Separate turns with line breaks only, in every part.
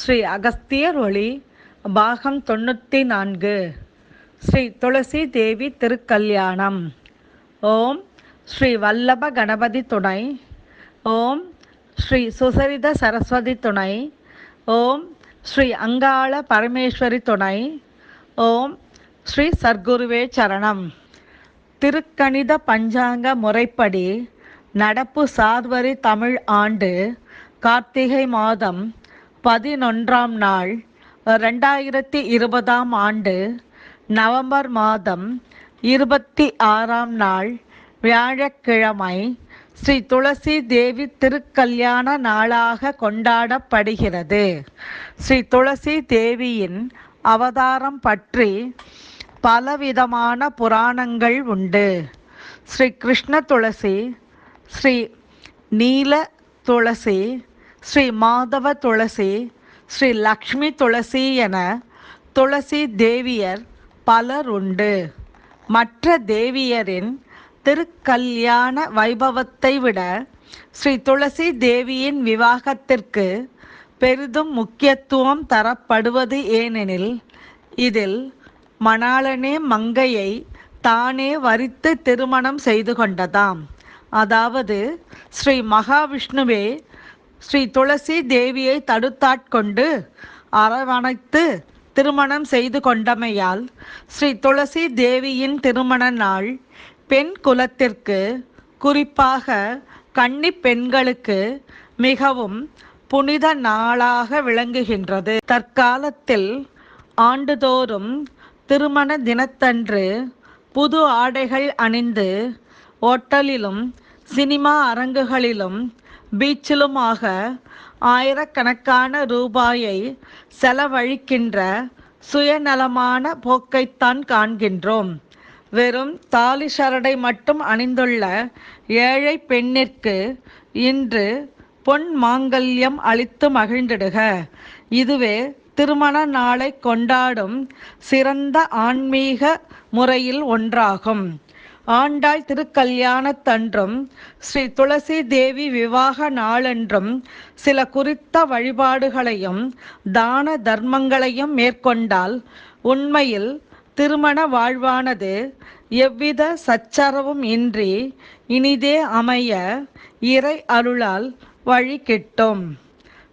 ஸ்ரீ அகஸ்தியர் ஒளி பாகம் தொண்ணூற்றி நான்கு ஸ்ரீ துளசி தேவி திருக்கல்யாணம். ஓம் ஸ்ரீ வல்லப கணபதி துணை. ஓம் ஸ்ரீ சுசரித சரஸ்வதி துணை. ஓம் ஸ்ரீ அங்காள பரமேஸ்வரி துணை. ஓம் ஸ்ரீ சர்க்குருவே சரணம். திருக்கணித பஞ்சாங்க முறைப்படி நடப்பு சார்வரி தமிழ் ஆண்டு கார்த்திகை மாதம் பதினொன்றாம் நாள் ரெண்டாயிரத்தி இருபதாம் ஆண்டு நவம்பர் மாதம் இருபத்தி ஆறாம் நாள் வியாழக்கிழமை ஸ்ரீ துளசி தேவி திருக்கல்யாண நாளாக கொண்டாடப்படுகிறது. ஸ்ரீ துளசி தேவியின் அவதாரம் பற்றி பலவிதமான புராணங்கள் உண்டு. ஸ்ரீ கிருஷ்ண துளசி ஸ்ரீ நீல துளசி ஸ்ரீ மாதவ துளசி ஸ்ரீ லக்ஷ்மி துளசி என துளசி தேவியர் பலர் உண்டு. மற்ற தேவியரின் திருக்கல்யாண வைபவத்தை விட ஸ்ரீ துளசி தேவியின் விவாகத்திற்கு பெரிதும் முக்கியத்துவம் தரப்படுவது ஏனெனில் இதில் மணாளனே மங்கையை தானே வரித்து திருமணம் செய்து கொண்டதாம். அதாவது ஸ்ரீ மகாவிஷ்ணுவே ஸ்ரீ துளசி தேவியை தடுத்தாட்கொண்டு அரவணைத்து திருமணம் செய்து கொண்டமையால் ஸ்ரீ துளசி தேவியின் திருமண நாள் பெண் குலத்திற்கு குறிப்பாக கன்னி பெண்களுக்கு மிகவும் புனித நாளாக விளங்குகின்றது. தற்காலத்தில் ஆண்டுதோறும் திருமண தினத்தன்று புது ஆடைகள் அணிந்து ஓட்டலிலும் சினிமா அரங்குகளிலும் பீச்சிலுமாக ஆயிரக்கணக்கான ரூபாயை செலவழிக்கின்ற சுயநலமான போக்கைத்தான் காண்கின்றோம். வெறும் தாலி சரடை மட்டும் அணிந்துள்ள ஏழை பெண்ணிற்கு இன்று பொன் மாங்கல்யம் அளித்து மகிழ்ந்திடுக. இதுவே திருமண நாளை கொண்டாடும் சிறந்த ஆன்மீக முறையில் ஒன்றாகும். ஆண்டாள் திருக்கல்யாணத்தன்றும் ஸ்ரீ துளசி தேவி விவாக நாளன்றும் சில குறித்த வழிபாடுகளையும் தான தர்மங்களையும் மேற்கொண்டால் உண்மையில் திருமண வாழ்வானது எவ்வித சச்சரவும் இன்றி இனிதே அமைய இறை அருளால் வழி கிட்டும்.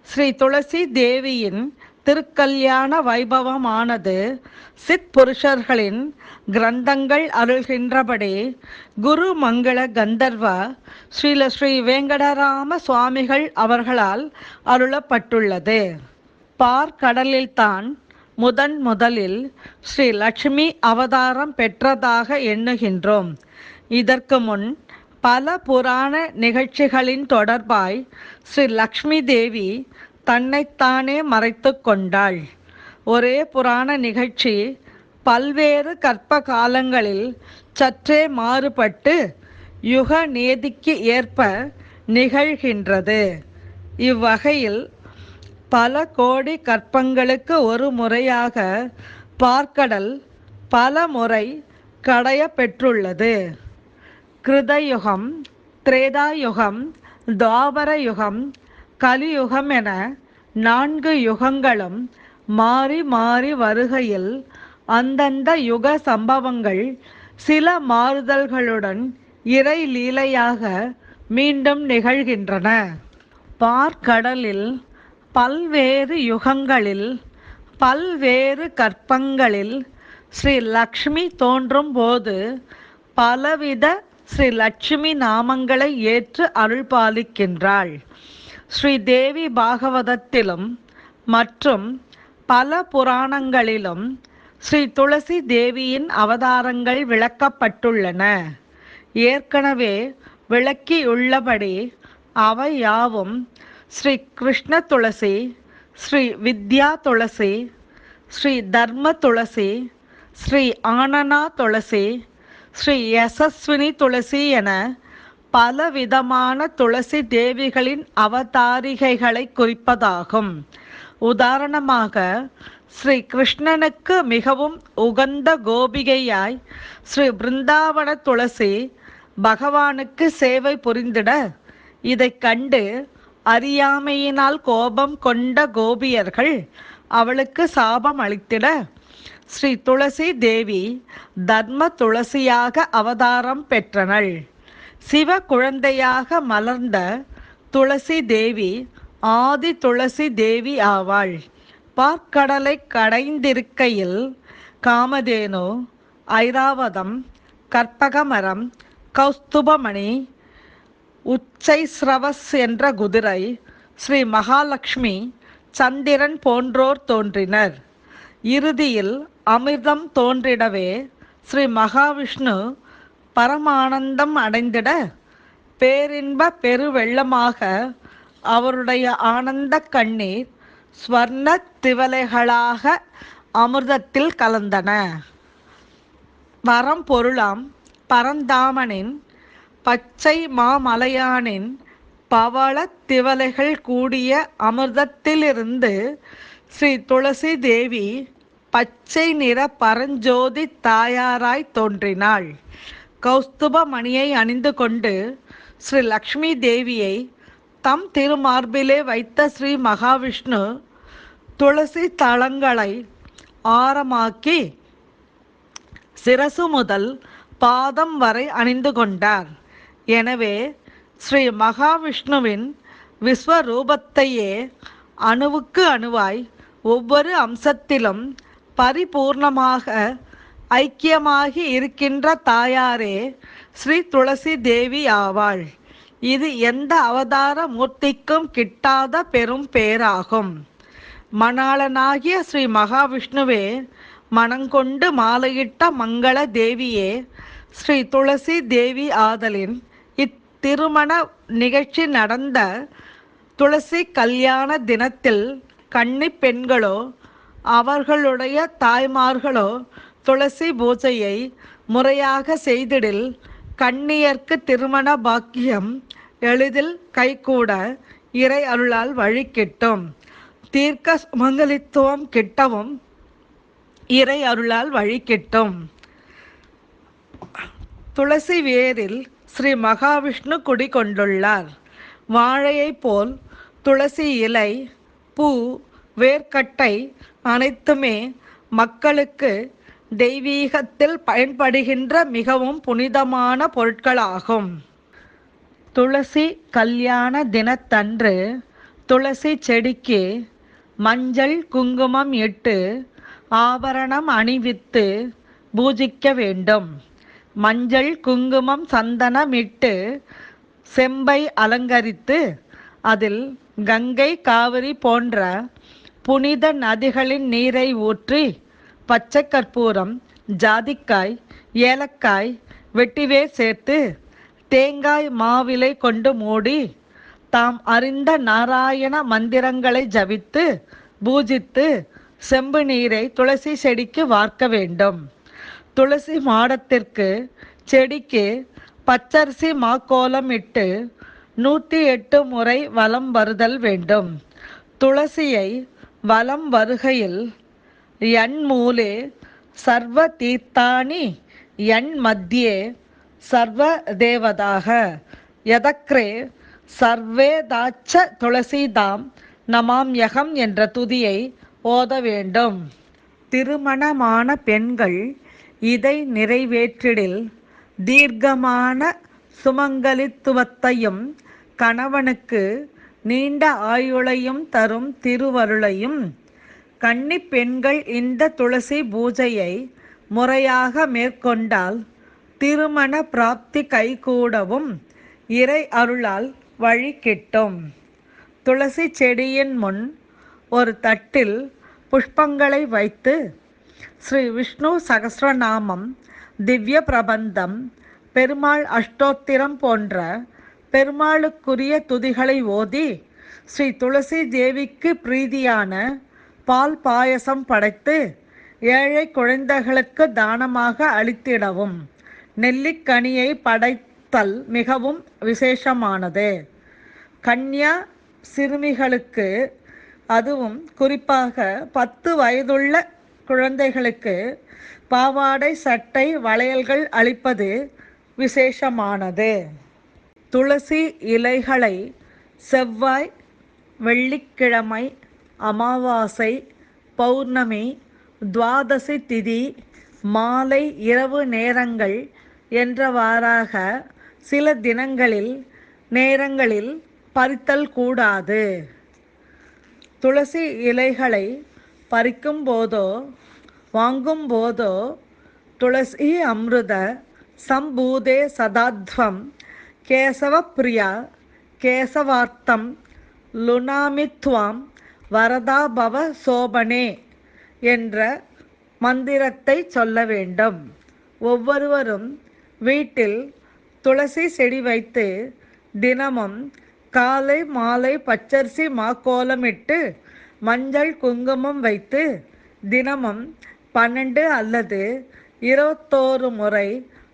ஸ்ரீ துளசி தேவியின் திருக்கல்யாண வைபவமானது சித் புருஷர்களின் கிரந்தங்கள் அருள்கின்றபடி குரு மங்கள கந்தர்வ ஸ்ரீல ஸ்ரீ வேங்கடராம சுவாமிகள் அவர்களால் அருளப்பட்டுள்ளது. பார்க்கடலில்தான் முதன் முதலில் ஸ்ரீ லட்சுமி அவதாரம் பெற்றதாக எண்ணுகின்றோம். இதற்கு முன் பல புராண நிகழ்ச்சிகளின் தொடர்பாய் ஸ்ரீ லக்ஷ்மி தேவி தன்னைத்தானே மறைத்து கொண்டாள். ஒரே புராண நிகழ்ச்சி பல்வேறு கற்ப காலங்களில் சற்றே மாறுபட்டு யுக நேதிக்கு ஏற்ப நிகழ்கின்றது. இவ்வகையில் பல கோடி கற்பங்களுக்கு ஒரு முறையாக பார்க்கடல் பல முறை கடைய பெற்றுள்ளது. கிருதயுகம் திரேதாயுகம் துவாபர யுகம் கலியுகம் என நான்கு யுகங்களும் மாறி மாறி வருகையில் அந்தந்த யுக சம்பவங்கள் சில மாறுதல்களுடன் இறை லீலையாக மீண்டும் நிகழ்கின்றன. பார்க்கடலில் பல்வேறு யுகங்களில் பல்வேறு கற்பங்களில் ஸ்ரீ லக்ஷ்மி தோன்றும் போது பலவித ஸ்ரீ லட்சுமி நாமங்களை ஏற்று அருள் பாலிக்கின்றாள் ஸ்ரீ தேவி பாகவதத்திலும் மற்றும் பல புராணங்களிலும் ஸ்ரீ துளசி தேவியின் அவதாரங்கள் விளக்கப்பட்டுள்ளன. ஏற்கனவே விளக்கியுள்ளபடி அவை யாவும் ஸ்ரீ கிருஷ்ண துளசி ஸ்ரீ வித்யா துளசி ஸ்ரீ தர்ம துளசி ஸ்ரீ ஆனனா துளசி ஸ்ரீ யசஸ்வினி துளசி என பலவிதமான துளசி தேவிகளின் அவதாரிகைகளை குறிப்பதாகும். உதாரணமாக ஸ்ரீ கிருஷ்ணனுக்கு மிகவும் உகந்த கோபிகையாய் ஸ்ரீ பிருந்தாவன துளசி பகவானுக்கு சேவை புரிந்திட இதைக் கண்டு அறியாமையினால் கோபம் கொண்ட கோபியர்கள் அவளுக்கு சாபம் அளித்திட ஸ்ரீ துளசி தேவி தர்ம துளசியாக அவதாரம் பெற்றனள். சிவ குழந்தையாக மலர்ந்த துளசி தேவி ஆதி துளசி தேவி ஆவாள். பார்க்கடலை கடைந்திருக்கையில் காமதேனு ஐராவதம் கற்பகமரம் கௌஸ்துபமணி உச்சைஸ்ரவஸ் என்ற குதிரை ஸ்ரீ மகாலட்சுமி சந்திரன் போன்றோர் தோன்றினர். இறுதியில் அமிர்தம் தோன்றிடவே ஸ்ரீ மகாவிஷ்ணு பரமானந்தம் அடைந்திட பேரின்ப பெருவெள்ளமாக அவருடைய ஆனந்த கண்ணீர் ஸ்வர்ண திவலைகளாக அமிர்தத்தில் கலந்தன. வரம் பொருளாம் பரந்தாமனின் பச்சை மாமலையானின் பவள திவலைகள் கூடிய அமிர்தத்திலிருந்து ஸ்ரீ துளசி தேவி பச்சை நிற பரஞ்சோதி தாயாராய் தோன்றினாள். கௌஸ்துப மணியை அணிந்து கொண்டு ஸ்ரீ லக்ஷ்மி தேவியை தம் திருமார்பிலே வைத்த ஸ்ரீ மகாவிஷ்ணு துளசி தளங்களை ஆரமாக்கி சிரசு முதல் பாதம் வரை அணிந்து கொண்டார். எனவே ஸ்ரீ மகாவிஷ்ணுவின் விஸ்வரூபத்தையே அணுவுக்கு அணுவாய் ஒவ்வொரு அம்சத்திலும் பரிபூர்ணமாக ஐக்கியமாகி இருக்கின்ற தாயாரே ஸ்ரீ துளசி தேவி ஆவாள். இது எந்த அவதார மூர்த்திக்கும் கிட்டாத பெரும் பேராகும். மணாளனாகிய ஸ்ரீ மகாவிஷ்ணுவே மனங்கொண்டு மாலையிட்ட மங்கள தேவியே ஸ்ரீ துளசி தேவி ஆதலின் இத்திருமண நிகழ்ச்சி நடந்த துளசி கல்யாண தினத்தில் கன்னி பெண்களோ அவர்களுடைய தாய்மார்களோ துளசி பூஜையை முறையாக செய்திடில் கண்ணியர்க்கு திருமண பாக்கியம் எளிதில் கைகூட இறை அருளால் வழி கிட்டும். தீர்க்க சுமங்கலித்துவம் கிட்டவும் இறை அருளால் வழி கிட்டும். துளசி வேரில் ஸ்ரீ மகாவிஷ்ணு குடிகொண்டுள்ளார் வாழையைப் போல் துளசி இலை பூ வேர்க்கட்டை அனைத்துமே மக்களுக்கு தெய்வீகத்தில் பயன்படுகின்ற மிகவும் புனிதமான பொருட்களாகும். துளசி கல்யாண தினத்தன்று துளசி செடிக்கு மஞ்சள் குங்குமம் இட்டு ஆபரணம் அணிவித்து பூஜிக்க வேண்டும். மஞ்சள் குங்குமம் சந்தனம் இட்டு செம்பை அலங்கரித்து அதில் கங்கை காவிரி போன்ற புனித நதிகளின் நீரை ஊற்றி பச்சை கற்பூரம் ஜாதிக்காய் ஏலக்காய் வெட்டிவே சேர்த்து தேங்காய் மாவிலை கொண்டு மூடி தாம் அறிந்த நாராயண மந்திரங்களை ஜபித்து பூஜித்து செம்பு நீரை துளசி செடிக்கு வார்க்க வேண்டும். துளசி மாடத்திற்கு செடிக்கு பச்சரிசி மாக்கோலம் இட்டு நூற்றி எட்டு முறை வலம் வருதல் வேண்டும். துளசியை வலம் வருகையில் என் மூலே சர்வ தீர்த்தானி என் மத்தியே சர்வ தேவதாக யதக்ரே சர்வேதாச்ச துளசிதாம் நமாம்யகம் என்ற துதியை ஓத வேண்டும். திருமணமான பெண்கள் இதை நிறைவேற்றிடில் தீர்க்கமான சுமங்கலித்துவத்தையும் கணவனுக்கு நீண்ட ஆயுளையும் தரும் திருவருளையும் கன்னி பெண்கள் இந்த துளசி பூஜையை முறையாக மேற்கொண்டால் திருமண பிராப்தி கைகூடவும் இறை அருளால் வழி கிட்டும். துளசி செடியின் முன் ஒரு தட்டில் புஷ்பங்களை வைத்து ஸ்ரீ விஷ்ணு சகசிரநாமம் திவ்ய பிரபந்தம் பெருமாள் அஷ்டோத்திரம் போன்ற பெருமாளுக்குரிய துதிகளை ஓதி ஸ்ரீ துளசி தேவிக்கு பிரீதியான பால் பாயசம் படைத்து ஏழை குழந்தைகளுக்கு தானமாக அளித்திடவும். நெல்லிக்கனியை படைத்தல் மிகவும் விசேஷமானது. கன்யா சிறுமிகளுக்கு அதுவும் குறிப்பாக பத்து வயதுள்ள குழந்தைகளுக்கு பாவாடை சட்டை வளையல்கள் அளிப்பது விசேஷமானது. துளசி இலைகளை செவ்வாய் வெள்ளிக்கிழமை அமாவாசை பௌர்ணமி துவாதசி திதி மாலை இரவு நேரங்கள் என்றவாறாக சில தினங்களில் நேரங்களில் பறித்தல் கூடாது. துளசி இலைகளை பறிக்கும் போதோ வாங்கும் போதோ துளசி அமிர்த சம்பூதே சதாத்வம் கேசவப்பிரியா கேசவார்த்தம் லுனாமித்வாம் வரதாபவ சோபனே என்ற மந்திரத்தை சொல்ல வேண்டும். ஒவ்வொருவரும் வீட்டில் துளசி செடி வைத்து தினமும் காலை மாலை பச்சரிசி மாக்கோலமிட்டு மஞ்சள் குங்குமம் வைத்து தினமும் பன்னெண்டு அல்லது இருபத்தோரு முறை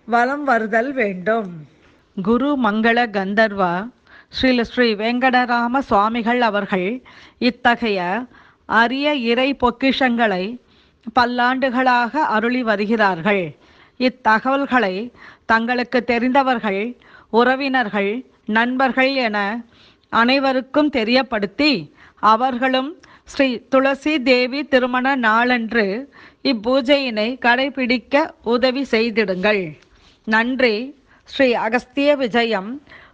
வலம் வருதல் வேண்டும். குரு மங்கள கந்தர்வா ஸ்ரீல ஸ்ரீ வெங்கடராம சுவாமிகள் அவர்கள் இத்தகைய அரிய இறை பொக்கிஷங்களை பல்லாண்டுகளாக அருளி வருகிறார்கள். இத்தகவல்களை தங்களுக்கு தெரிந்தவர்கள் உறவினர்கள் நண்பர்கள் என அனைவருக்கும் தெரியப்படுத்தி அவர்களும் ஸ்ரீ துளசி தேவி திருமண நாளன்று இப்பூஜையினை கடைபிடிக்க உதவி செய்திடுங்கள். நன்றி. ஸ்ரீ அகஸ்திய விஜயம்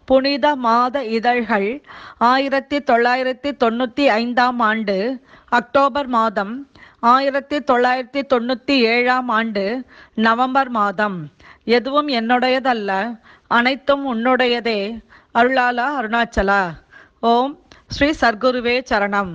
புனித மாத இதழ்கள் ஆயிரத்தி தொள்ளாயிரத்தி தொண்ணூற்றி ஐந்தாம் ஆண்டு அக்டோபர் மாதம் ஆயிரத்தி தொள்ளாயிரத்தி தொண்ணூற்றி ஏழாம் ஆண்டு நவம்பர் மாதம். எதுவும் என்னுடையதல்ல அனைத்தும் உன்னுடையதே. அருளாலா அருணாச்சலா. ஓம் ஸ்ரீ சர்க்குருவே சரணம்.